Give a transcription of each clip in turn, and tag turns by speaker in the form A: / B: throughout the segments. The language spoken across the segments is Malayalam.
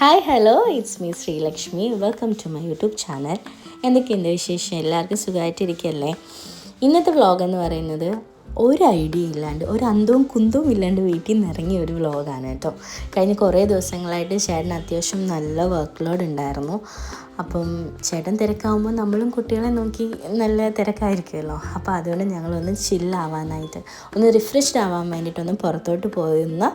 A: Hi hello it's me Sreelakshmi welcome to my YouTube channel എന്തൊക്കെയുണ്ട് വിശേഷം? എല്ലാവർക്കും സുഖമായിട്ടിരിക്കല്ലേ? ഇന്നത്തെ വ്ളോഗ് എന്ന് പറയുന്നത് ഒരു ഐഡിയ ഇല്ലാണ്ട് ഒരു അന്തവും കുന്തവും ഇല്ലാണ്ട് വീട്ടിൽ നിന്ന് ഇറങ്ങിയ ഒരു വ്ളോഗാണ് കേട്ടോ. കഴിഞ്ഞ കുറേ ദിവസങ്ങളായിട്ട് ചേട്ടന് അത്യാവശ്യം നല്ല വർക്ക് ലോഡ് ഉണ്ടായിരുന്നു. അപ്പം ചേട്ടൻ തിരക്കാവുമ്പോൾ നമ്മളും കുട്ടികളെ നോക്കി നല്ല തിരക്കായിരിക്കുമല്ലോ. അപ്പോൾ അതുകൊണ്ട് ഞങ്ങളൊന്ന് ചില്ലാവാനായിട്ട് ഒന്ന് റിഫ്രഷ്ഡ് ആവാൻ വേണ്ടിയിട്ടൊന്ന് പുറത്തോട്ട് പോകുന്ന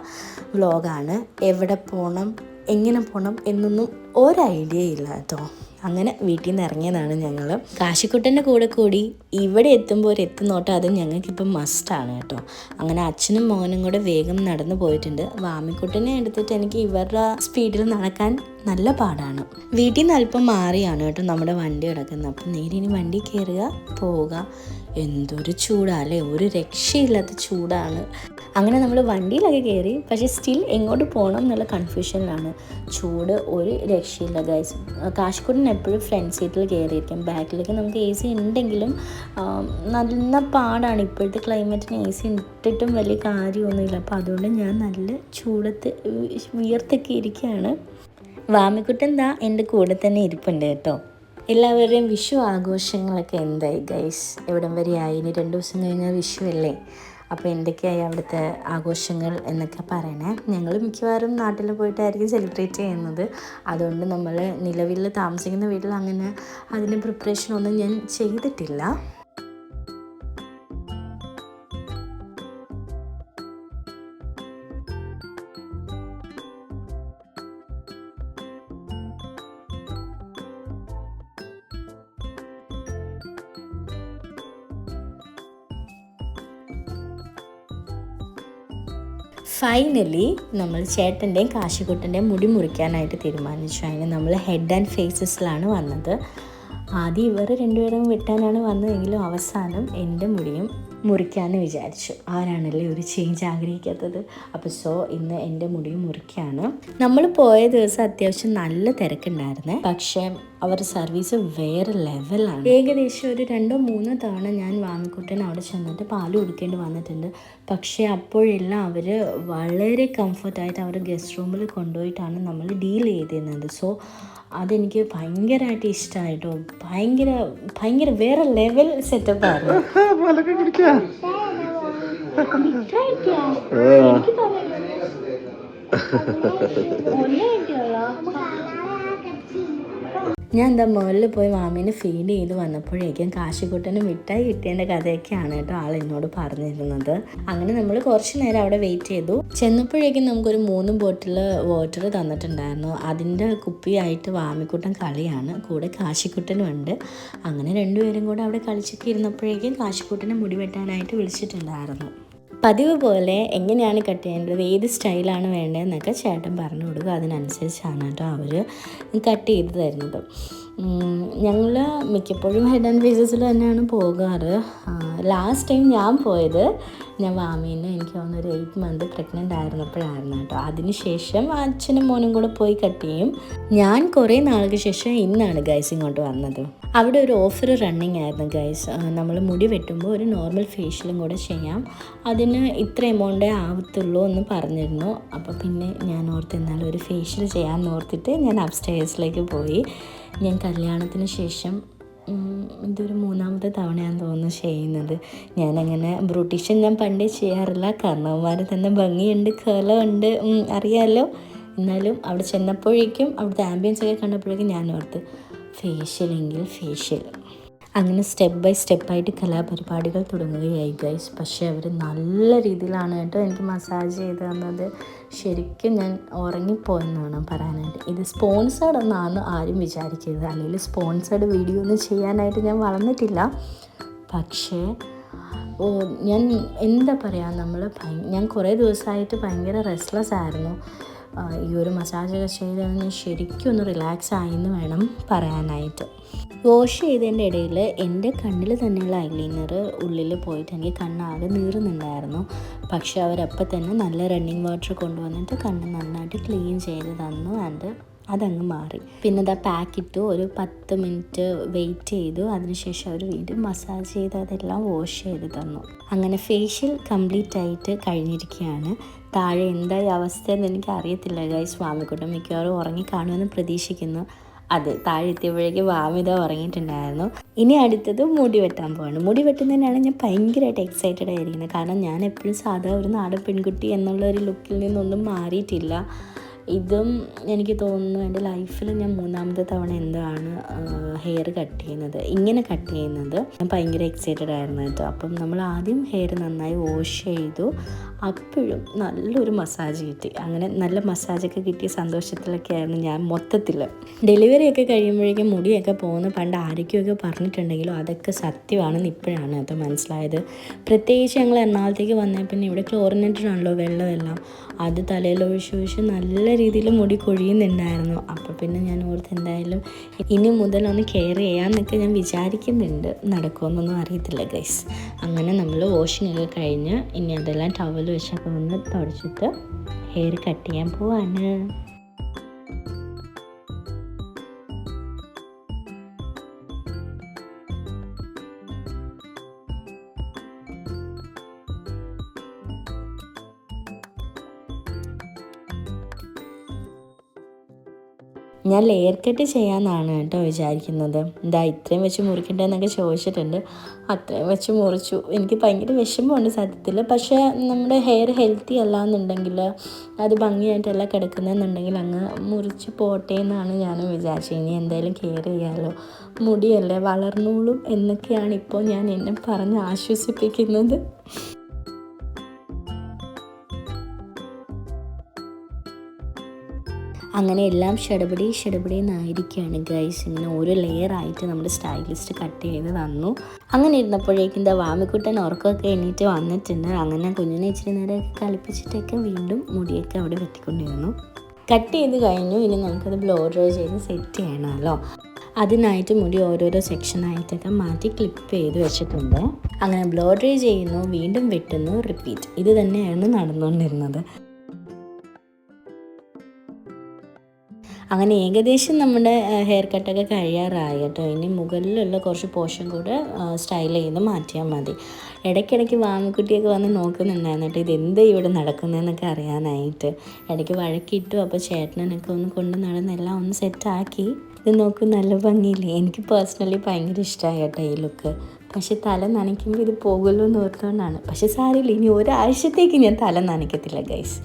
A: വ്ളോഗാണ് എവിടെ പോകണം എങ്ങനെ പോകണം എന്നൊന്നും ഒരു ഐഡിയ ഇല്ല കേട്ടോ. അങ്ങനെ വീട്ടിൽ നിന്ന് ഇറങ്ങിയതാണ് ഞങ്ങൾ കാശിക്കുട്ടന്റെ കൂടെ കൂടി ഇവിടെ എത്തുമ്പോൾ ഒരു എത്തുന്നോട്ടം അത് ഞങ്ങൾക്കിപ്പം മസ്റ്റാണ് കേട്ടോ. അങ്ങനെ അച്ഛനും മോനും കൂടെ വേഗം നടന്നു പോയിട്ടുണ്ട്. വാമിക്കുട്ടനെ എടുത്തിട്ട് എനിക്ക് ഇവരുടെ സ്പീഡിൽ നടക്കാൻ നല്ല പാടാണ്. വീട്ടിൽ നിന്ന് അല്പം മാറിയാണ് കേട്ടോ നമ്മുടെ വണ്ടി കിടക്കുന്നത്. അപ്പം നേരെ ഇനി വണ്ടി കയറുക പോവുക. എന്തൊരു ചൂടാല്ലേ ഒരു രക്ഷയില്ലാത്ത ചൂടാണ്. അങ്ങനെ നമ്മൾ വണ്ടിയിലൊക്കെ കയറി പക്ഷേ സ്റ്റിൽ എങ്ങോട്ട് പോകണം എന്നുള്ള കൺഫ്യൂഷനിലാണ് ചൂട് ഒരു രക്ഷയില്ല ഗൈസ് കാശിക്കൂടിന് എപ്പോഴും ഫ്രണ്ട് സീറ്റിൽ കയറിയിരിക്കും ബാക്കിലേക്ക് നമുക്ക് എ സി ഉണ്ടെങ്കിലും നല്ല പാടാണ്. ഇപ്പോഴത്തെ ക്ലൈമറ്റിന് എ സി ഇട്ടിട്ടും വലിയ കാര്യമൊന്നുമില്ല. അപ്പോൾ അതുകൊണ്ട് ഞാൻ നല്ല ചൂടത്ത് വിയർത്തൊക്കെ ഇരിക്കുകയാണ്. വാമിക്കുട്ടൻ ദാ എന്റെ കൂടെ തന്നെ ഇരിപ്പുണ്ട് കേട്ടോ. എല്ലാവരുടെയും വിഷു ആഘോഷങ്ങളൊക്കെ എന്തായി ഗൈസ് എവിടം വരെ ആയി? ഇനി രണ്ട് ദിവസം കഴിഞ്ഞാൽ വിഷു അല്ലേ? അപ്പോൾ എന്തൊക്കെയായി അവിടുത്തെ ആഘോഷങ്ങൾ എന്നൊക്കെ പറയണേ. ഞങ്ങൾ മിക്കവാറും നാട്ടിൽ പോയിട്ടായിരിക്കും സെലിബ്രേറ്റ് ചെയ്യുന്നത്. അതുകൊണ്ട് നമ്മൾ നിലവിൽ താമസിക്കുന്ന വീട്ടിൽ അങ്ങനെ അതിന് പ്രിപ്പറേഷനൊന്നും ഞാൻ ചെയ്തിട്ടില്ല. ഫൈനലി നമ്മൾ ചേട്ടന്റെയും കാശിക്കുട്ടന്റെയും മുടി മുറിക്കാനായിട്ട് തീരുമാനിച്ചു. അതിന് നമ്മൾ ഹെഡ് ആൻഡ് ഫേസസിലാണ് വന്നത്. ആദ്യം ഇവർ രണ്ടുപേരും വെട്ടാനാണ് വന്നതെങ്കിലും അവസാനം എന്റെ മുടിയും മുറിക്കാമെന്ന് വിചാരിച്ചു. ആരാണല്ലേ ഒരു ചേഞ്ച് ആഗ്രഹിക്കാത്തത്? അപ്പോൾ സോ ഇന്ന് എന്റെ മുടിയും മുറിക്കാണ്. നമ്മൾ പോയ ദിവസം അത്യാവശ്യം നല്ല തിരക്കുണ്ടായിരുന്നേ. പക്ഷേ അവർ സർവീസ് വേറെ ലെവലാണ് ഏകദേശം ഒരു രണ്ടോ മൂന്നോ തവണ ഞാൻ വാങ്ങിക്കുട്ടൻ അവിടെ ചെന്നിട്ട് പാൽ കൊടുക്കേണ്ടി വന്നിട്ടുണ്ട്. പക്ഷേ അപ്പോഴെല്ലാം അവർ വളരെ കംഫർട്ടായിട്ട് അവർ ഗസ്റ്റ് റൂമിൽ കൊണ്ടുപോയിട്ടാണ് നമ്മൾ ഡീൽ ചെയ്തിരുന്നത്. സോ അതെനിക്ക് ഭയങ്കരമായിട്ട് ഇഷ്ടമായിട്ടോ ഭയങ്കര ഭയങ്കര വേറെ ലെവൽ സെറ്റപ്പായിരുന്നു
B: പാലൊക്കെ കുടിക്കാ
A: ഞാൻ എന്താ മുകളിൽ പോയി മാമീനെ ഫീഡ് ചെയ്ത് വന്നപ്പോഴേക്കും കാശിക്കുട്ടന് മിഠായി കിട്ടിയതിന്റെ കഥയൊക്കെയാണ് കേട്ടോ ആൾ എന്നോട് പറഞ്ഞിരുന്നത്. അങ്ങനെ നമ്മൾ കുറച്ച് നേരം അവിടെ വെയിറ്റ് ചെയ്തു. ചെന്നപ്പോഴേക്കും നമുക്കൊരു മൂന്ന് ബോട്ടിൽ വാട്ടർ തന്നിട്ടുണ്ടായിരുന്നു. അതിന്റെ കുപ്പിയായിട്ട് വാമിക്കുട്ടൻ കളിയാണ്. കൂടെ കാശിക്കുട്ടനും ഉണ്ട്. അങ്ങനെ രണ്ടുപേരും കൂടെ അവിടെ കളിച്ചൊക്കെ ഇരുന്നപ്പോഴേക്കും കാശിക്കുട്ടനെ മുടി വെട്ടാനായിട്ട് വിളിച്ചിട്ടുണ്ടായിരുന്നു. പതിവ് പോലെ എങ്ങനെയാണ് കട്ട് ചെയ്യേണ്ടത്? ഏത് സ്റ്റൈലാണ് വേണ്ടതെന്നൊക്കെ ചേട്ടൻ പറഞ്ഞു കൊടുക്കുക അതിനനുസരിച്ചാണ് കേട്ടോ അവർ കട്ട് ചെയ്ത് തരുന്നത്. ഞങ്ങൾ മിക്കപ്പോഴും ഹെഡ് ആൻഡ് ഫേസസിൽ തന്നെയാണ് പോകാറ്. ലാസ്റ്റ് ടൈം ഞാൻ പോയത് ഞാൻ വാമീനെ എനിക്ക് തോന്നുന്നു ഒരു എയ്റ്റ് മന്ത് പ്രഗ്നന്റ് ആയിരുന്നപ്പോഴായിരുന്നു കേട്ടോ. അതിനുശേഷം അച്ഛനും മോനും കൂടെ പോയി കട്ട് ചെയ്യും. ഞാൻ കുറേ നാൾക്ക് ശേഷം ഇന്നാണ് ഗൈസ് ഇങ്ങോട്ട് വന്നത്. അവിടെ ഒരു ഓഫർ റണ്ണിങ് ആയിരുന്നു ഗൈസ് നമ്മൾ മുടി വെട്ടുമ്പോൾ ഒരു നോർമൽ ഫേഷ്യലും കൂടെ ചെയ്യാം. അതിന് ഇത്ര എമൗണ്ടേ ആവത്തുള്ളൂ എന്ന് പറഞ്ഞിരുന്നു. അപ്പോൾ പിന്നെ ഞാൻ ഓർത്ത് എന്നാലും ഒരു ഫേഷ്യൽ ചെയ്യാമെന്ന് ഓർത്തിട്ട് ഞാൻ അപ്സ്റ്റേഴ്സിലേക്ക് പോയി. ഞാൻ കല്യാണത്തിന് ശേഷം ഇതൊരു മൂന്നാമത്തെ തവണയാണെന്ന് തോന്നുന്നു ചെയ്യുന്നത്. ഞാനങ്ങനെ ബ്രൂട്ടീഷൻ ഞാൻ പണ്ടേ ചെയ്യാറില്ല. കാരണവന്മാർ തന്നെ ഭംഗിയുണ്ട് കേളമുണ്ട് അറിയാമല്ലോ എന്നാലും അവിടെ ചെന്നപ്പോഴേക്കും അവിടുത്തെ ആംബിയൻസ് ഒക്കെ കണ്ടപ്പോഴേക്കും ഞാൻ ഓർത്ത് ഫേഷ്യലെങ്കിൽ ഫേഷ്യൽ അങ്ങനെ സ്റ്റെപ്പ് ബൈ സ്റ്റെപ്പായിട്ട് കലാപരിപാടികൾ തുടങ്ങുകയായി ഗൈസ് പക്ഷേ അവർ നല്ല രീതിയിലാണ് കേട്ടോ എനിക്ക് മസാജ് ചെയ്ത് തന്നത്. ശരിക്കും ഞാൻ ഉറങ്ങിപ്പോയെന്നാണ് പറയാനായിട്ട്. ഇത് സ്പോൺസേഡ് എന്നാണ് ആരും വിചാരിക്കരുത്. അല്ലെങ്കിൽ സ്പോൺസേഡ് വീഡിയോ ഒന്നും ചെയ്യാനായിട്ട് ഞാൻ വളർന്നിട്ടില്ല. പക്ഷേ ഓ ഞാൻ എന്താ പറയുക നമ്മൾ ഞാൻ കുറേ ദിവസമായിട്ട് ഭയങ്കര റെസ്റ്റ്ലെസ് ആയിരുന്നു. ഈ ഒരു മസാജൊക്കെ ചെയ്ത് ശരിക്കും ഒന്ന് റിലാക്സ് ആയെന്ന് വേണം പറയാനായിട്ട്. വാഷ് ചെയ്തതിന്റെ ഇടയിൽ എന്റെ കണ്ണിൽ തന്നെയുള്ള ഐലൈനർ ഉള്ളിൽ പോയിട്ട് എനിക്ക് കണ്ണാകെ നീറുന്നുണ്ടായിരുന്നു. പക്ഷേ അവരപ്പം തന്നെ നല്ല റണ്ണിങ് വാട്ടർ കൊണ്ടുവന്നിട്ട് കണ്ണ് നന്നായിട്ട് ക്ലീൻ ചെയ്ത് തന്നു ആൻഡ് അതങ്ങ് മാറി. പിന്നെ അത് പാക്ക് ഇട്ടു ഒരു പത്ത് മിനിറ്റ് വെയിറ്റ് ചെയ്തു. അതിനുശേഷം അവർ വീണ്ടും മസാജ് ചെയ്ത് അതെല്ലാം വാഷ് ചെയ്ത് തന്നു. അങ്ങനെ ഫേഷ്യൽ കംപ്ലീറ്റ് ആയിട്ട് കഴിഞ്ഞിരിക്കുകയാണ്. താഴെ എന്തായി അവസ്ഥ എന്ന് എനിക്ക് അറിയത്തില്ല ഗൈസ് സ്വാമിക്കുട്ടം മിക്കവാറും ഉറങ്ങി കാണുമെന്ന് പ്രതീക്ഷിക്കുന്നു. അതെ താഴെ എത്തിയപ്പോഴേക്ക് വാമിത ഉറങ്ങിയിട്ടുണ്ടായിരുന്നു. ഇനി അടുത്തത് മുടി വെട്ടാൻ പോവാണ്. മുടി വെട്ടുന്നതിനാണ് ഞാൻ ഭയങ്കരമായിട്ട് എക്സൈറ്റഡ് ആയിരിക്കുന്നത്. കാരണം ഞാൻ എപ്പോഴും സാധാ ഒരു നാടൻ പെൺകുട്ടി എന്നുള്ള ഒരു ലുക്കിൽ നിന്നൊന്നും മാറിയിട്ടില്ല. ഇതും എനിക്ക് തോന്നുന്നു എന്റെ ലൈഫിൽ ഞാൻ മൂന്നാമത്തെ തവണ എന്താണ് ഹെയർ കട്ട് ചെയ്യുന്നത്. ഇങ്ങനെ കട്ട് ചെയ്യുന്നത്. ഞാൻ ഭയങ്കര എക്സൈറ്റഡ് ആയിരുന്നു കേട്ടോ. അപ്പം നമ്മൾ ആദ്യം ഹെയർ നന്നായി വാഷ് ചെയ്തു. അപ്പോഴും നല്ലൊരു മസാജ് കിട്ടി. അങ്ങനെ നല്ല മസാജൊക്കെ കിട്ടിയ സന്തോഷത്തിലൊക്കെ ആയിരുന്നു ഞാൻ മൊത്തത്തിൽ. ഡെലിവറി ഒക്കെ കഴിയുമ്പോഴേക്കും മുടിയൊക്കെ പോകുന്ന. പണ്ട് ആരൊക്കെയൊക്കെ പറഞ്ഞിട്ടുണ്ടെങ്കിലും അതൊക്കെ സത്യമാണെന്ന് ഇപ്പോഴാണ് കേട്ടോ മനസ്സിലായത്. പ്രത്യേകിച്ച് ഞങ്ങൾ എറണാകുളത്തേക്ക് വന്നേ പിന്നെ ഇവിടെ ക്ലോറിനേറ്റഡ് ആണല്ലോ വെള്ളമെല്ലാം. അത് തലയിൽ ഒഴിച്ച് നല്ല രീതിയിൽ മുടി കൊഴിയുന്നുണ്ടായിരുന്നു. അപ്പോൾ പിന്നെ ഞാൻ ഓർത്ത് എന്തായാലും ഇനി മുതൽ ഒന്ന് കെയർ ചെയ്യാമെന്നൊക്കെ ഞാൻ വിചാരിക്കുന്നുണ്ട്. നടക്കുമെന്നൊന്നും അറിയത്തില്ല ഗൈസ് അങ്ങനെ നമ്മൾ വാഷിംഗ് ഒക്കെ കഴിഞ്ഞ് ഇനി അതെല്ലാം ടവൽ വെച്ചൊക്കെ ഒന്ന് തുടച്ചിട്ട് ഹെയർ കട്ട് ചെയ്യാൻ പോവാണ്. ഞാൻ ലെയർ കട്ട് ചെയ്യാമെന്നാണ് കേട്ടോ വിചാരിക്കുന്നത്. എന്താ ഇത്രയും വെച്ച് മുറിക്കണ്ടെന്നൊക്കെ ചോദിച്ചിട്ടുണ്ട്. അത്രയും വെച്ച് മുറിച്ചു. എനിക്ക് ഭയങ്കര വിഷമമുണ്ട് സത്യത്തിൽ പക്ഷേ നമ്മുടെ ഹെയർ ഹെൽത്തി അല്ല എന്നുണ്ടെങ്കിൽ അത് ഭംഗിയായിട്ടല്ല കിടക്കുന്നതെന്നുണ്ടെങ്കിൽ അങ്ങ് മുറിച്ച് പോട്ടെ എന്നാണ് ഞാൻ വിചാരിച്ചത്. ഇനി എന്തായാലും കെയർ ചെയ്യാമല്ലോ മുടിയല്ലേ വളർന്നോളും എന്നൊക്കെയാണ് ഇപ്പോൾ ഞാൻ എന്നെ പറഞ്ഞ് ആശ്വസിപ്പിക്കുന്നത്. അങ്ങനെ എല്ലാം ഷടപടി ഷടപടി എന്നായിരിക്കുകയാണ് ഗൈസ് ഇങ്ങനെ ഓരോ ലെയർ ആയിട്ട് നമ്മുടെ സ്റ്റൈലിസ്റ്റ് കട്ട് ചെയ്ത് തന്നു. അങ്ങനെ ഇരുന്നപ്പോഴേക്കും എന്താ വാമിക്കുട്ടൻ ഉറക്കമൊക്കെ എണീറ്റ് വന്നിട്ടുണ്ട്. അങ്ങനെ കുഞ്ഞിനെ ഇച്ചിരി നേരമൊക്കെ കളിപ്പിച്ചിട്ടൊക്കെ വീണ്ടും മുടിയൊക്കെ അവിടെ വെട്ടിക്കൊണ്ടിരുന്നു. കട്ട് ചെയ്ത് കഴിഞ്ഞു. ഇനി നമുക്കത് ബ്ലോ ഡ്രോ ചെയ്ത് സെറ്റ് ചെയ്യണമല്ലോ. അതിനായിട്ട് മുടി ഓരോരോ സെക്ഷനായിട്ടൊക്കെ മാറ്റി ക്ലിപ്പ് ചെയ്ത് വെച്ചിട്ടുണ്ട്. അങ്ങനെ ബ്ലോ ഡ്രൈ ചെയ്യുന്നു. വീണ്ടും വെട്ടുന്നു. റിപ്പീറ്റ് ഇത് തന്നെയാണ് നടന്നുകൊണ്ടിരുന്നത്. അങ്ങനെ ഏകദേശം നമ്മുടെ ഹെയർ കട്ടൊക്കെ കഴിയാറായി കേട്ടോ. ഇനി മുകളിലുള്ള കുറച്ച് പോർഷൻ കൂടെ സ്റ്റൈൽ ചെയ്ത് മാറ്റിയാൽ മതി. ഇടയ്ക്കിടയ്ക്ക് വാമിക്കുട്ടിയൊക്കെ വന്ന് നോക്കുന്നുണ്ടായിരുന്നു കേട്ടോ എന്ത് ഇവിടെ നടക്കുന്നതെന്നൊക്കെ അറിയാനായിട്ട്. ഇടയ്ക്ക് വഴക്കിട്ടു അപ്പോൾ ചേട്ടനൊക്കെ ഒന്ന് കൊണ്ട് നടന്നെല്ലാം ഒന്ന് സെറ്റാക്കി ഇത് നോക്കും നല്ല ഭംഗിയില്ലേ? എനിക്ക് പേഴ്സണലി ഭയങ്കര ഇഷ്ടമായി കേട്ടോ ഈ ലുക്ക് പക്ഷെ തല നനയ്ക്കുമ്പോൾ ഇത് പോകുമല്ലോ എന്ന് ഓർത്തുകൊണ്ടാണ് പക്ഷെ സാരില്ല ഇനി ഒരാഴ്ചത്തേക്ക് ഞാൻ തല നനയ്ക്കത്തില്ല ഗൈസ്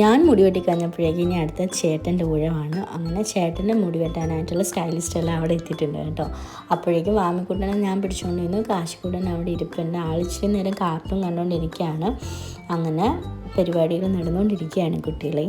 A: ഞാൻ മുടി വെട്ടി കഴിഞ്ഞപ്പോഴേക്കും ഇനി അടുത്ത ചേട്ടന്റെ ഊഴമാണ് അങ്ങനെ ചേട്ടന്റെ മുടി വെട്ടാനായിട്ടുള്ള സ്റ്റൈലിസ്റ്റ് എല്ലാം അവിടെ എത്തിയിട്ടുണ്ട് കേട്ടോ. അപ്പോഴേക്കും വാമിക്കുട്ടനെ ഞാൻ പിടിച്ചുകൊണ്ടിരുന്നു കാശിക്കുട്ടൻ അവിടെ ഇരിപ്പുണ്ട്. ആളിച്ചിരി നേരം കാർട്ടൂൺ കണ്ടുകൊണ്ടിരിക്കുകയാണ് അങ്ങനെ പരിപാടികൾ നടന്നുകൊണ്ടിരിക്കുകയാണ് കുട്ടികളെ.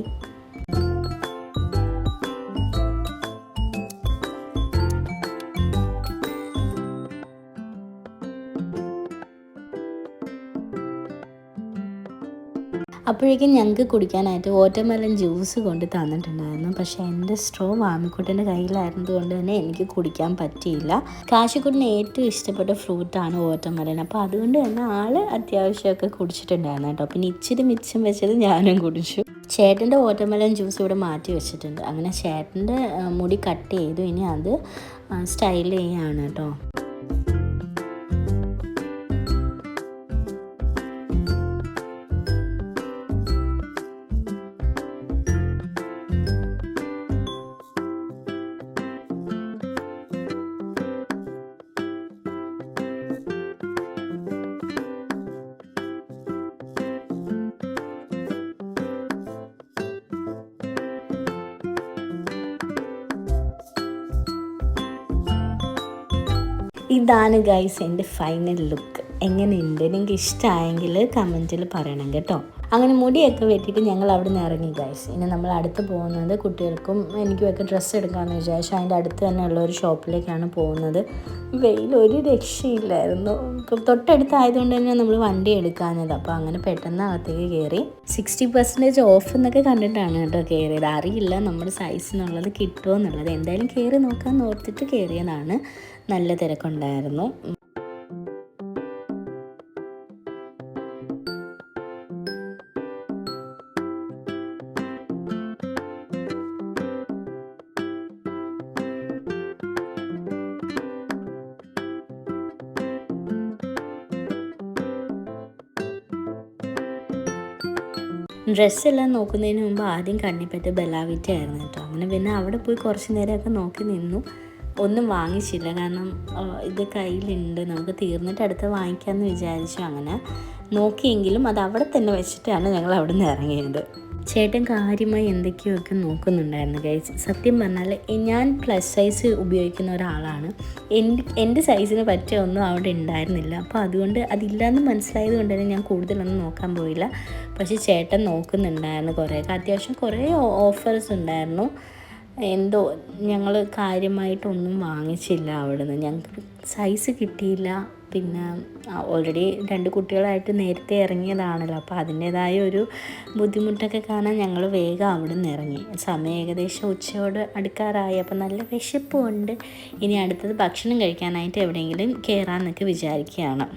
A: അപ്പോഴേക്കും ഞങ്ങൾക്ക് കുടിക്കാനായിട്ട് വാട്ടർമെലൺ ജ്യൂസ് കൊണ്ട് തന്നിട്ടുണ്ടായിരുന്നു. പക്ഷേ എന്റെ സ്ട്രോ വാമിക്കുട്ടന്റെ കയ്യിലായിരുന്നത് കൊണ്ട് തന്നെ എനിക്ക് കുടിക്കാൻ പറ്റിയില്ല. കാശിക്കുട്ടിന് ഏറ്റവും ഇഷ്ടപ്പെട്ട ഫ്രൂട്ടാണ് വാട്ടർമെലൺ അപ്പോൾ അതുകൊണ്ട് തന്നെ ആൾ അത്യാവശ്യമൊക്കെ കുടിച്ചിട്ടുണ്ടായിരുന്നു കേട്ടോ. പിന്നെ ഇച്ചിരി മിച്ചം വെച്ചത് ഞാനും കുടിച്ചു. ചേട്ടന്റെ വാട്ടർമെലൺ ജ്യൂസ് ഇവിടെ മാറ്റി വെച്ചിട്ടുണ്ട്. അങ്ങനെ ചേട്ടന്റെ മുടി കട്ട് ചെയ്തു. ഇനി അത് സ്റ്റൈൽ ചെയ്യാണ് കേട്ടോ. ഇതാണ് ഗൈസ് എന്റെ ഫൈനൽ ലുക്ക് എങ്ങനെയുണ്ട് നിങ്ങൾക്ക് ഇഷ്ടമായെങ്കിൽ കമന്റിൽ പറയണം കേട്ടോ. അങ്ങനെ മുടിയൊക്കെ വെട്ടിയിട്ട് ഞങ്ങൾ അവിടെ നിന്ന് ഇറങ്ങി ഗൈസ് ഇനി നമ്മൾ അടുത്ത് പോകുന്നത് കുട്ടികൾക്കും എനിക്കുമൊക്കെ ഡ്രസ്സ് എടുക്കാമെന്ന് വിചാരിച്ചു. അതിന്റെ അടുത്ത് തന്നെ ഉള്ള ഒരു ഷോപ്പിലേക്കാണ് പോകുന്നത്. വെയിൽ ഒരു രക്ഷയില്ലായിരുന്നു. തൊട്ടടുത്തായതുകൊണ്ട് തന്നെ നമ്മൾ വണ്ടി എടുക്കാഞ്ഞത്. അപ്പോൾ അങ്ങനെ പെട്ടെന്ന് അകത്തേക്ക് കയറി സിക്സ്റ്റി പെർസെന്റേജ് ഓഫ് എന്നൊക്കെ കണ്ടിട്ടാണ് കേട്ടോ കയറിയത്. അറിയില്ല നമ്മുടെ സൈസിനുള്ളത് കിട്ടുമോ എന്നുള്ളത്. എന്തായാലും കയറി നോക്കാൻ ഓർത്തിട്ട് കയറിയതാണ്. നല്ല തിരക്കുണ്ടായിരുന്നു. ഡ്രസ്സെല്ലാം നോക്കുന്നതിന് മുമ്പ് ആദ്യം കണ്ണിപ്പറ്റ ബെലാവിറ്റ ആയിരുന്നു കേട്ടോ. അങ്ങനെ പിന്നെ അവിടെ പോയി കുറച്ച് നേരമൊക്കെ നോക്കി നിന്നു. ഒന്നും വാങ്ങിച്ചില്ല. കാരണം ഇത് കയ്യിലുണ്ട്. നമുക്ക് തീർന്നിട്ട് അടുത്ത് വാങ്ങിക്കാമെന്ന് വിചാരിച്ചു. അങ്ങനെ നോക്കിയെങ്കിലും അത് അവിടെ തന്നെ വെച്ചിട്ടാണ് ഞങ്ങൾ അവിടെ നിന്ന് ഇറങ്ങിയത്. ചേട്ടൻ കാര്യമായി എന്തൊക്കെയൊക്കെ നോക്കുന്നുണ്ടായിരുന്നു ഗൈസ് സത്യം പറഞ്ഞാൽ ഞാൻ പ്ലസ് സൈസ് ഉപയോഗിക്കുന്ന ഒരാളാണ്. എന്റെ എന്റെ സൈസിന് പറ്റിയ ഒന്നും അവിടെ ഉണ്ടായിരുന്നില്ല. അപ്പോൾ അതുകൊണ്ട് അതില്ലാന്ന് മനസ്സിലായത് കൊണ്ട് തന്നെ ഞാൻ കൂടുതലൊന്നും നോക്കാൻ പോയില്ല. പക്ഷേ ചേട്ടൻ നോക്കുന്നുണ്ടായിരുന്നു കുറേ. അത്യാവശ്യം കുറേ ഓഫേഴ്സ് ഉണ്ടായിരുന്നു. എന്തോ ഞങ്ങൾ കാര്യമായിട്ടൊന്നും വാങ്ങിച്ചില്ല അവിടുന്ന്. ഞങ്ങൾക്ക് സൈസ് കിട്ടിയില്ല. പിന്നെ ഓൾറെഡി രണ്ട് കുട്ടികളായിട്ട് നേരത്തെ ഇറങ്ങിയതാണല്ലോ. അപ്പോൾ അതിന്റേതായ ഒരു ബുദ്ധിമുട്ടൊക്കെ കാണാൻ ഞങ്ങൾ വേഗം അവിടെ നിന്ന് ഇറങ്ങി. സമയം ഏകദേശം ഉച്ചയോട് അടുക്കാറായി. അപ്പോൾ നല്ല വിശപ്പുണ്ട്. ഇനി അടുത്തത് ഭക്ഷണം കഴിക്കാനായിട്ട് എവിടെയെങ്കിലും കയറാമെന്നൊക്കെ വിചാരിക്കുകയാണ്.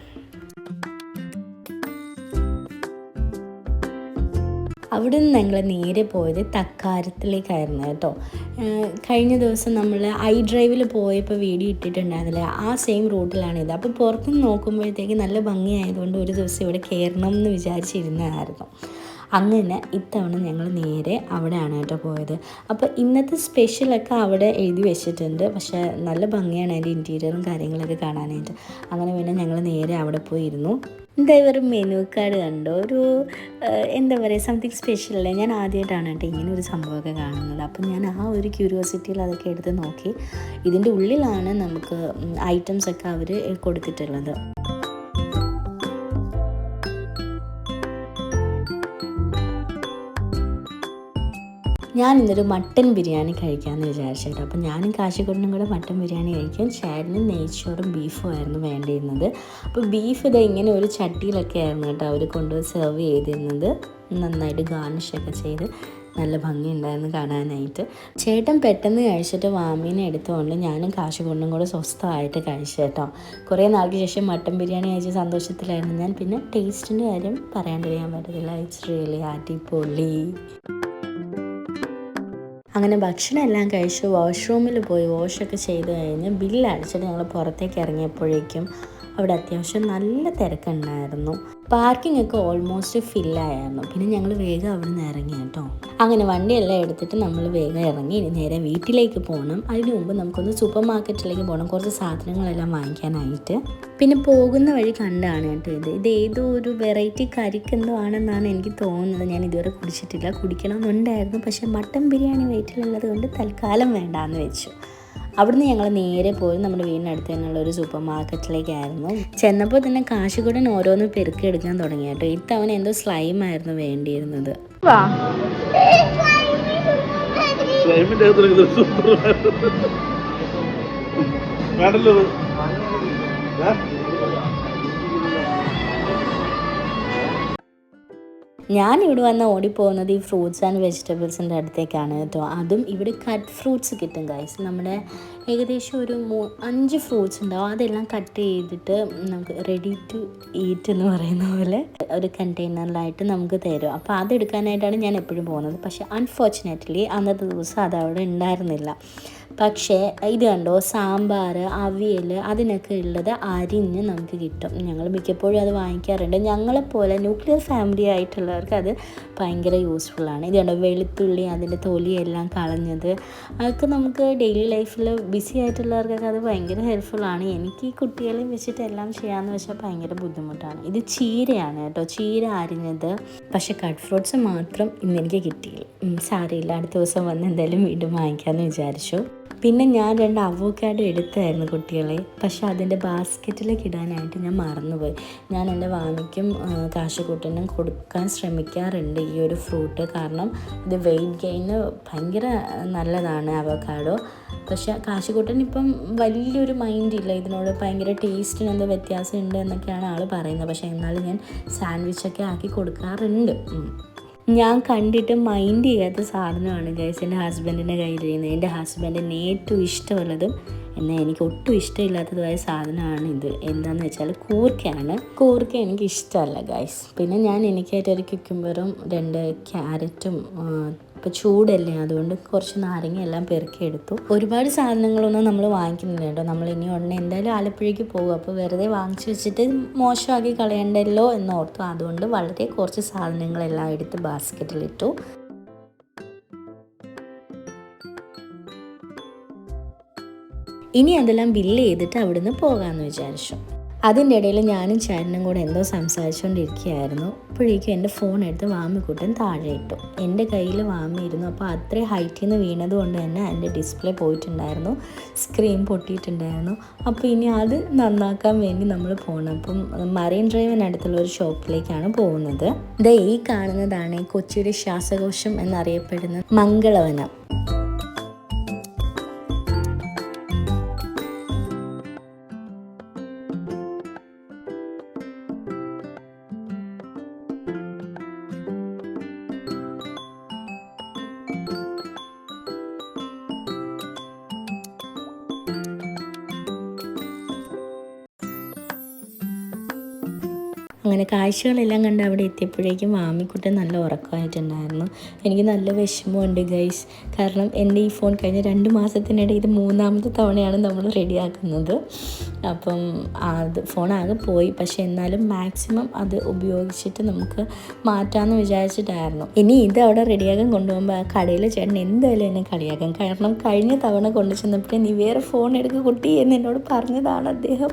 A: അവിടെ നിന്ന് ഞങ്ങൾ നേരെ പോയത് തക്കാരത്തിലേക്കായിരുന്നു കേട്ടോ. കഴിഞ്ഞ ദിവസം നമ്മൾ ഐ ഡ്രൈവിൽ പോയപ്പോൾ വീഡിയോ ഇട്ടിട്ടുണ്ടായിരുന്നില്ല? ആ സെയിം റൂട്ടിലാണ് ഇത്. അപ്പോൾ പുറത്തുനിന്ന് നോക്കുമ്പോഴത്തേക്ക് നല്ല ഭംഗിയായതുകൊണ്ട് ഒരു ദിവസം ഇവിടെ കയറണം എന്ന് വിചാരിച്ചിരുന്നതായിരുന്നു. അങ്ങനെ ഇത്തവണ ഞങ്ങൾ നേരെ അവിടെയാണ് കേട്ടോ പോയത്. അപ്പോൾ ഇന്നത്തെ സ്പെഷ്യലൊക്കെ അവിടെ എഴുതി വെച്ചിട്ടുണ്ട്. പക്ഷേ നല്ല ഭംഗിയാണ് അതിന്റെ ഇന്റീരിയറും കാര്യങ്ങളൊക്കെ കാണാനായിട്ട്. അങ്ങനെ പിന്നെ ഞങ്ങൾ നേരെ അവിടെ പോയിരുന്നു. എന്താ ഇവർ മെനു കാർഡ് കണ്ടോ? ഒരു എന്താ പറയുക സംതിങ് സ്പെഷ്യൽ അല്ലേ? ഞാൻ ആദ്യമായിട്ടാണ് കേട്ടോ ഇങ്ങനെ ഒരു സംഭവമൊക്കെ കാണുന്നത്. അപ്പം ഞാൻ ആ ഒരു ക്യൂരിയോസിറ്റിയിൽ അതൊക്കെ എടുത്ത് നോക്കി. ഇതിന്റെ ഉള്ളിലാണ് നമുക്ക് ഐറ്റംസ് ഒക്കെ അവർ കൊടുത്തിട്ടുള്ളത്. ഞാൻ ഇന്നൊരു മട്ടൻ ബിരിയാണി കഴിക്കാമെന്ന് വിചാരിച്ചിട്ട്. അപ്പോൾ ഞാനും കാശിക്കൊണ്ടും കൂടെ മട്ടൻ ബിരിയാണി കഴിക്കാൻ ചേട്ടനും നെയ്ച്ചോറും ബീഫും ആയിരുന്നു വേണ്ടിയിരുന്നത്. അപ്പോൾ ബീഫ് ഇത് ഇങ്ങനെ ഒരു ചട്ടിയിലൊക്കെ ആയിരുന്നു കേട്ടോ അവർ കൊണ്ടുപോയി സെർവ് ചെയ്തിരുന്നത്. നന്നായിട്ട് ഗാർണിഷൊക്കെ ചെയ്ത് നല്ല ഭംഗിയുണ്ടായിരുന്നു കാണാനായിട്ട്. ചേട്ടൻ പെട്ടെന്ന് കഴിച്ചിട്ട് വാമീനെ എടുത്തുകൊണ്ട് ഞാനും കാശുകൊണ്ടും കൂടെ സ്വസ്ഥമായിട്ട് കഴിച്ചു കേട്ടോ. കുറേ നാൾക്ക് ശേഷം മട്ടൻ ബിരിയാണി കഴിച്ച സന്തോഷത്തിലായിരുന്നു ഞാൻ. പിന്നെ ടേസ്റ്റിന്റെ കാര്യം പറയാണ്ടിരിക്കാൻ പറ്റത്തില്ല. ഇറ്റ്സ് റിയലി അടിപൊളി. അങ്ങനെ ഭക്ഷണം എല്ലാം കഴിച്ച് വാഷ്റൂമിൽ പോയി വാഷൊക്കെ ചെയ്ത് കഴിഞ്ഞ് ബില്ല് അടിച്ചിട്ട് ഞങ്ങൾ പുറത്തേക്ക് ഇറങ്ങിയപ്പോഴേക്കും അവിടെ അത്യാവശ്യം നല്ല തിരക്കുണ്ടായിരുന്നു. പാർക്കിംഗ് ഒക്കെ ഓൾമോസ്റ്റ് ഫില്ലായിരുന്നു പിന്നെ ഞങ്ങൾ വേഗം അവിടെ നിന്ന് ഇറങ്ങി കേട്ടോ. അങ്ങനെ വണ്ടിയെല്ലാം എടുത്തിട്ട് നമ്മൾ വേഗം ഇറങ്ങി. നേരെ വീട്ടിലേക്ക് പോകണം അതിന് മുമ്പ് നമുക്കൊന്ന് സൂപ്പർ മാർക്കറ്റിലേക്ക് പോകണം കുറച്ച് സാധനങ്ങളെല്ലാം വാങ്ങിക്കാനായിട്ട്. പിന്നെ പോകുന്ന വഴി കണ്ടാണ് കേട്ടോ ഇത്. ഇത് ഏതോ ഒരു വെറൈറ്റി കരിക്കെന്തോ ആണെന്നാണ് എനിക്ക് തോന്നുന്നത്. ഞാൻ ഇതുവരെ കുടിച്ചിട്ടില്ല. കുടിക്കണമെന്നുണ്ടായിരുന്നു. പക്ഷേ മട്ടൻ ബിരിയാണി വെയിറ്റിലുള്ളത് കൊണ്ട് തൽക്കാലം വേണ്ടാന്ന് വെച്ചു. അവിടുന്ന് ഞങ്ങൾ നേരെ പോയി നമ്മുടെ വീടിനടുത്ത് തന്നെയുള്ള ഒരു സൂപ്പർ മാർക്കറ്റിലേക്കായിരുന്നു. ചെന്നപ്പോൾ തന്നെ കാശുകൂടൻ ഓരോന്ന് പെരുക്കിയെടുക്കാൻ തുടങ്ങി കേട്ടോ. ഇത്തവണ എന്തോ സ്ലൈം ആയിരുന്നു വേണ്ടിയിരുന്നത്.
B: വേണ്ടല്ലോ
A: ഞാൻ ഇവിടെ വന്ന് ഓടിപ്പോകുന്നത് ഈ ഫ്രൂട്ട്സ് ആൻഡ് വെജിറ്റബിൾസിന്റെ അടുത്തേക്കാണ് കേട്ടോ. അതും ഇവിടെ കട്ട് ഫ്രൂട്ട്സ് കിട്ടും ഗൈസ് നമ്മുടെ ഏകദേശം ഒരു മൂ അഞ്ച് ഫ്രൂട്ട്സ് ഉണ്ടാവും. അതെല്ലാം കട്ട് ചെയ്തിട്ട് നമുക്ക് റെഡി ടു ഈറ്റ് എന്ന് പറയുന്ന പോലെ ഒരു കണ്ടെയ്നറിലായിട്ട് നമുക്ക് തരും. അപ്പോൾ അതെടുക്കാനായിട്ടാണ് ഞാൻ എപ്പോഴും പോകുന്നത്. പക്ഷേ അൺഫോർച്ചുനേറ്റ്ലി അന്നത്തെ ദിവസം അതവിടെ ഉണ്ടായിരുന്നില്ല. പക്ഷേ ഇത് കണ്ടോ? സാമ്പാർ അവിയൽ അതിനൊക്കെ ഉള്ളത് അരിഞ്ഞ് നമുക്ക് കിട്ടും. ഞങ്ങൾ മിക്കപ്പോഴും അത് വാങ്ങിക്കാറുണ്ട്. ഞങ്ങളെപ്പോലെ ന്യൂക്ലിയർ ഫാമിലി ആയിട്ടുള്ളവർക്ക് അത് ഭയങ്കര യൂസ്ഫുള്ളാണ് ഇത് കണ്ടോ? വെളുത്തുള്ളി അതിന്റെ തൊലിയെല്ലാം കളഞ്ഞത്. അതൊക്കെ നമുക്ക് ഡെയിലി ലൈഫിൽ ബിസി ആയിട്ടുള്ളവർക്കൊക്കെ അത് ഭയങ്കര ഹെൽപ്ഫുള്ളാണ് എനിക്ക് ഈ കുട്ടികളെയും വെച്ചിട്ട് എല്ലാം ചെയ്യാമെന്ന് വെച്ചാൽ ഭയങ്കര ബുദ്ധിമുട്ടാണ്. ഇത് ചീരയാണ് കേട്ടോ. ചീര അരിഞ്ഞത്. പക്ഷേ കട്ട് ഫ്രൂട്ട്സ് മാത്രം ഇന്നെനിക്ക് കിട്ടിയില്ല. സാറിയില്ല അടുത്ത ദിവസം വന്ന് എന്തായാലും വീണ്ടും വാങ്ങിക്കാമെന്ന് വിചാരിച്ചു. പിന്നെ ഞാൻ രണ്ട് അവോക്കാഡോ എടുത്തായിരുന്നു കുട്ടികളെ. പക്ഷെ അതിന്റെ ബാസ്ക്കറ്റിലേക്ക് ഇടാനായിട്ട് ഞാൻ മറന്നുപോയി. ഞാൻ എന്റെ വാങ്ങിക്കും കാശുകൂട്ടനും കൊടുക്കാൻ ശ്രമിക്കാറുണ്ട് ഈ ഒരു ഫ്രൂട്ട് കാരണം ഇത് വെയിറ്റ് ഗെയിന് ഭയങ്കര നല്ലതാണ് അവോക്കാഡോ പക്ഷെ കാശുകൂട്ടൻ ഇപ്പം വലിയൊരു മൈൻഡില്ല ഇതിനോട് ഭയങ്കര ടേസ്റ്റിന് എന്തോ വ്യത്യാസം ഉണ്ട് എന്നൊക്കെയാണ് ആൾ പറയുന്നത്. പക്ഷേ എന്നാലും ഞാൻ സാൻഡ്വിച്ചൊക്കെ ആക്കി കൊടുക്കാറുണ്ട്. ഞാൻ കണ്ടിട്ട് മൈൻഡ് ചെയ്യാത്ത സാധനമാണ് ഗൈസ് എന്റെ ഹസ്ബൻഡിന്റെ കയ്യിലിരിക്കുന്നത് എന്റെ ഹസ്ബൻഡിന് ഏറ്റവും ഇഷ്ടമുള്ളതും എന്നാൽ എനിക്ക് ഒട്ടും ഇഷ്ടമില്ലാത്തതുമായ സാധനമാണ് ഇത്. എന്താണെന്ന് വെച്ചാൽ കൂർക്കയാണ്. കൂർക്ക എനിക്ക് ഇഷ്ടമല്ല ഗൈസ് പിന്നെ ഞാൻ എനിക്കായിട്ട് ഒരു ക്യുക്കുംബറും രണ്ട് ക്യാരറ്റും ഇപ്പോൾ ചൂടല്ലേ അതുകൊണ്ട് കുറച്ച് നാരങ്ങ എല്ലാം പെറുക്കി എടുത്തു. ഒരുപാട് സാധനങ്ങളൊന്നും നമ്മൾ വാങ്ങിക്കുന്നില്ല കേട്ടോ. നമ്മൾ ഇനി ഉടനെ എന്തായാലും ആലപ്പുഴയ്ക്ക് പോകും. അപ്പോൾ വെറുതെ വാങ്ങിച്ചു വെച്ചിട്ട് മോശമാക്കി കളയണ്ടല്ലോ എന്ന് ഓർത്തു. അതുകൊണ്ട് വളരെ കുറച്ച് സാധനങ്ങളെല്ലാം എടുത്ത് ബാസ്ക്കറ്റിലിട്ടു ഇനി അതെല്ലാം ബില്ല് ചെയ്തിട്ട് അവിടുന്ന് പോകാമെന്ന് വിചാരിച്ചു. അതിന്റെ ഇടയിൽ ഞാനും ചേട്ടനും കൂടെ എന്തോ സംസാരിച്ചുകൊണ്ടിരിക്കുകയായിരുന്നു. അപ്പോഴേക്കും എന്റെ ഫോൺ എടുത്ത് വാമിക്കുട്ടൻ താഴെ ഇട്ടു. എന്റെ കയ്യിൽ വാമിയിരുന്നു. അപ്പോൾ അത്രയും ഹൈറ്റിൽ നിന്ന് വീണത് കൊണ്ട് തന്നെ എന്റെ ഡിസ്പ്ലേ പോയിട്ടുണ്ടായിരുന്നു. സ്ക്രീൻ പൊട്ടിയിട്ടുണ്ടായിരുന്നു. അപ്പോൾ ഇനി അത് നന്നാക്കാൻ വേണ്ടി നമ്മൾ പോകണം. അപ്പം മറൈൻ ഡ്രൈവിനടുത്തുള്ള ഒരു ഷോപ്പിലേക്കാണ് പോകുന്നത്. ദേ ഈ കാണുന്നതാണ് കൊച്ചിയുടെ ശ്വാസകോശം എന്നറിയപ്പെടുന്ന മംഗളവനം. അങ്ങനെ കാഴ്ചകളെല്ലാം കണ്ട് അവിടെ എത്തിയപ്പോഴേക്കും മാമിക്കുട്ടൻ നല്ല ഉറക്കമായിട്ടുണ്ടായിരുന്നു. എനിക്ക് നല്ല വിഷമമുണ്ട് ഗൈസ് കാരണം എന്റെ ഈ ഫോൺ കഴിഞ്ഞ രണ്ട് മാസത്തിനിടെ ഇത് മൂന്നാമത്തെ തവണയാണ് നമ്മൾ റെഡിയാക്കുന്നത്. അപ്പം അത് ഫോൺ ആകെ പോയി. പക്ഷേ എന്നാലും മാക്സിമം അത് ഉപയോഗിച്ചിട്ട് നമുക്ക് മാറ്റാമെന്ന് വിചാരിച്ചിട്ടായിരുന്നു. ഇനി ഇത് അവിടെ റെഡിയാക്കാൻ കൊണ്ടുപോകുമ്പോൾ ആ കടയിലെ ചേട്ടൻ എന്തായാലും എന്നെ കളിയാക്കും. കാരണം കഴിഞ്ഞ തവണ കൊണ്ടു ചെന്നപ്പോഴേ നീ വേറെ ഫോൺ എടുക്കുക കുട്ടി എന്ന് എന്നോട് പറഞ്ഞതാണ് അദ്ദേഹം.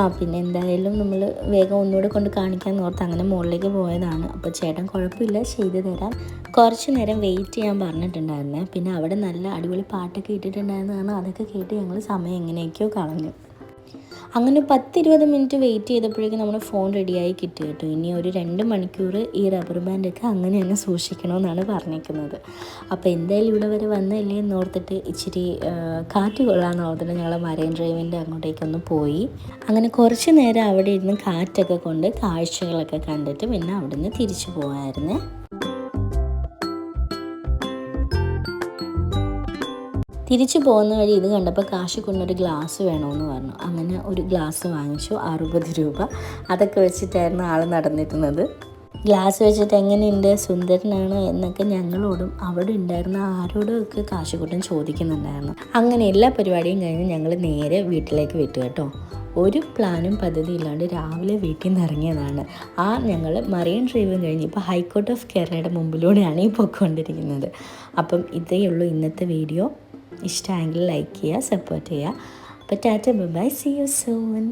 A: ആ പിന്നെ എന്തായാലും നമ്മൾ വേഗം ഒന്നുകൂടെ കൊണ്ട് കാണിക്കാൻ ഓർത്ത് അങ്ങനെ മുകളിലേക്ക് പോയതാണ്. അപ്പോൾ ചേട്ടൻ കുഴപ്പമില്ല ചെയ്തു തരാം. കുറച്ച് നേരം വെയിറ്റ് ചെയ്യാൻ പറഞ്ഞിട്ടുണ്ടായിരുന്നേ. പിന്നെ അവിടെ നല്ല അടിപൊളി പാട്ടൊക്കെ ഇട്ടിട്ടുണ്ടായിരുന്നതാണ്. അതൊക്കെ കേട്ട് ഞങ്ങൾ സമയം എങ്ങനെയൊക്കെയോ കളഞ്ഞു. അങ്ങനെ പത്തിരുപത് മിനിറ്റ് വെയിറ്റ് ചെയ്തപ്പോഴേക്കും നമ്മുടെ ഫോൺ റെഡിയായി കിട്ടി കേട്ടോ. ഇനി ഒരു രണ്ട് മണിക്കൂർ ഈ റബ്ബർ ബാൻഡൊക്കെ അങ്ങനെ തന്നെ സൂക്ഷിക്കണമെന്നാണ് പറഞ്ഞേക്കുന്നത് അപ്പോൾ എന്തായാലും ഇവിടെ വരെ വന്നല്ലേ എന്ന് ഓർത്തിട്ട് ഇച്ചിരി കാറ്റ് കൊള്ളാമെന്ന് ഓർത്തിട്ട് ഞങ്ങൾ മറൈൻ ഡ്രൈവിന്റെ അങ്ങോട്ടേക്കൊന്ന് പോയി. അങ്ങനെ കുറച്ച് നേരം അവിടെ ഇരുന്ന് കാറ്റൊക്കെ കൊണ്ട് കാഴ്ചകളൊക്കെ കണ്ടിട്ട് പിന്നെ അവിടുന്ന് തിരിച്ചു പോകാമായിരുന്നേ തിരിച്ചു പോകുന്ന വഴി ഇത് കണ്ടപ്പോൾ കാശ് കൊണ്ടൊരു ഗ്ലാസ് വേണമെന്ന് പറഞ്ഞു. അങ്ങനെ ഒരു ഗ്ലാസ് വാങ്ങിച്ചു അറുപത് രൂപ. അതൊക്കെ വെച്ചിട്ടായിരുന്നു ആൾ നടന്നിരുന്നത്. ഗ്ലാസ് വെച്ചിട്ട് എങ്ങനെയുണ്ട്? സുന്ദരനാണ് എന്നൊക്കെ ഞങ്ങളോടും അവിടെ ഉണ്ടായിരുന്ന ആരോടും ഒക്കെ കാശുകൂട്ടം ചോദിക്കുന്നുണ്ടായിരുന്നു. അങ്ങനെ എല്ലാ പരിപാടിയും കഴിഞ്ഞ് ഞങ്ങൾ നേരെ വീട്ടിലേക്ക് വിട്ടു കേട്ടോ. ഒരു പ്ലാനും പദ്ധതി ഇല്ലാണ്ട് രാവിലെ വീട്ടിൽ നിന്ന് ഇറങ്ങിയതാണ്. ആ ഞങ്ങൾ മറിയൻ ഡ്രൈവും കഴിഞ്ഞ് ഇപ്പോൾ ഹൈക്കോർട്ട് ഓഫ് കേരളയുടെ മുമ്പിലൂടെയാണ് ഈ പോയിക്കൊണ്ടിരിക്കുന്നത് അപ്പം ഇതേ ഉള്ളൂ ഇന്നത്തെ വീഡിയോ. ഇഷ്ടമെങ്കിൽ ലൈക്ക് ചെയ്യുക സപ്പോർട്ട് ചെയ്യുക. അപ്പോൾ tata bye see you soon